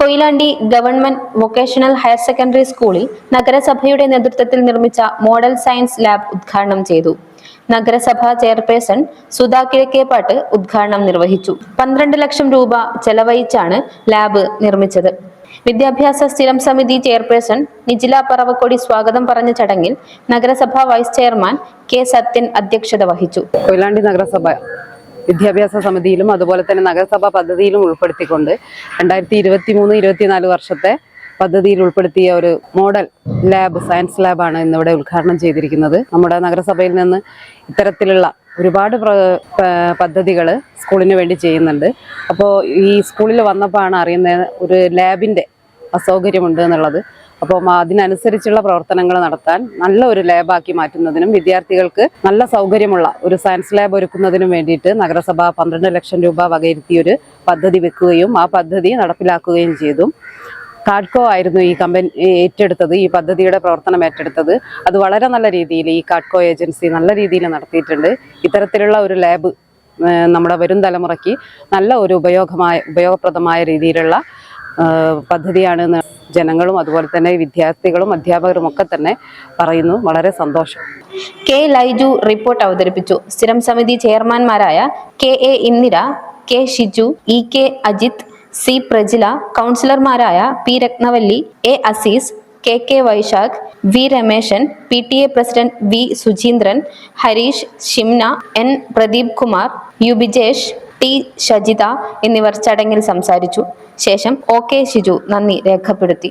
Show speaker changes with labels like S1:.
S1: Koyilandy government vocational higher secondary സ്കൂളിൽ നഗരസഭയുടെ നേതൃത്വത്തിൽ നിർമ്മിച്ച മോഡൽ സയൻസ് ലാബ് ഉദ്ഘാടനം ചെയ്തു. നഗരസഭാ ചെയർപേഴ്സൺ സുധാ കിഴക്കേപ്പാട്ട് ഉദ്ഘാടനം നിർവഹിച്ചു. പന്ത്രണ്ട് ലക്ഷം രൂപ ചെലവഴിച്ചാണ് ലാബ് നിർമ്മിച്ചത്. വിദ്യാഭ്യാസ സ്ഥിരം സമിതി ചെയർപേഴ്സൺ നിജില പറവക്കൊടി സ്വാഗതം പറഞ്ഞ ചടങ്ങിൽ നഗരസഭാ വൈസ് ചെയർമാൻ കെ സത്യൻ അധ്യക്ഷത വഹിച്ചു.
S2: കൊയിലാണ്ടി നഗരസഭ വിദ്യാഭ്യാസ സമിതിയിലും അതുപോലെ തന്നെ നഗരസഭാ പദ്ധതിയിലും ഉൾപ്പെടുത്തിക്കൊണ്ട് രണ്ടായിരത്തി ഇരുപത്തി മൂന്ന് ഇരുപത്തിനാല് വർഷത്തെ പദ്ധതിയിൽ ഉൾപ്പെടുത്തിയ ഒരു മോഡൽ ലാബ് സയൻസ് ലാബാണ് ഇന്നിവിടെ ഉദ്ഘാടനം ചെയ്തിരിക്കുന്നത്. നമ്മുടെ നഗരസഭയിൽ നിന്ന് ഇത്തരത്തിലുള്ള ഒരുപാട് പദ്ധതികൾ സ്കൂളിന് വേണ്ടി ചെയ്യുന്നുണ്ട്. അപ്പോൾ ഈ സ്കൂളിൽ വന്നപ്പോഴാണ് അറിയുന്നത് ഒരു ലാബിന്റെ അസൗകര്യമുണ്ട് എന്നുള്ളത്. അപ്പം അതിനനുസരിച്ചുള്ള പ്രവർത്തനങ്ങൾ നടത്താൻ നല്ല ഒരു ലാബാക്കി മാറ്റുന്നതിനും വിദ്യാർത്ഥികൾക്ക് നല്ല സൗകര്യമുള്ള ഒരു സയൻസ് ലാബ് ഒരുക്കുന്നതിനും വേണ്ടിയിട്ട് നഗരസഭ പന്ത്രണ്ട് ലക്ഷം രൂപ വകയിരുത്തിയൊരു പദ്ധതി വെക്കുകയും ആ പദ്ധതി നടപ്പിലാക്കുകയും ചെയ്തു. കാഡ്കോ ആയിരുന്നു ഈ കമ്പനി ഏറ്റെടുത്തത് ഈ പദ്ധതിയുടെ പ്രവർത്തനം ഏറ്റെടുത്തത്. അത് വളരെ നല്ല രീതിയിൽ ഈ കാഡ്കോ ഏജൻസി നല്ല രീതിയിൽ നടത്തിയിട്ടുണ്ട്. ഇത്തരത്തിലുള്ള ഒരു ലാബ് നമ്മുടെ വരും തലമുറയ്ക്ക് നല്ല ഒരു ഉപയോഗമായ ഉപയോഗപ്രദമായ രീതിയിലുള്ള ഏഹ് പദ്ധതിയാണെന്ന് ജനങ്ങളും അതുപോലെ തന്നെ വിദ്യാർത്ഥികളും അധ്യാപകരും ഒക്കെ തന്നെ പറയുന്നു. വളരെ സന്തോഷം.
S1: കെ ലൈജു റിപ്പോർട്ട് അവതരിപ്പിച്ചു. സ്ഥിരം സമിതി ചെയർമാൻമാരായ K A Indira K Shiju E K Ajith C Prajila കൗൺസിലർമാരായ P Rathnavalli A Azeez K K Vaishakh V Rameshan P T A president V Sucheendran Harish Shimna N Pradeep Kumar U Bijesh T Shajitha എന്നിവർ ചടങ്ങിൽ സംസാരിച്ചു. ശേഷം O K Shiju നന്ദി രേഖപ്പെടുത്തി.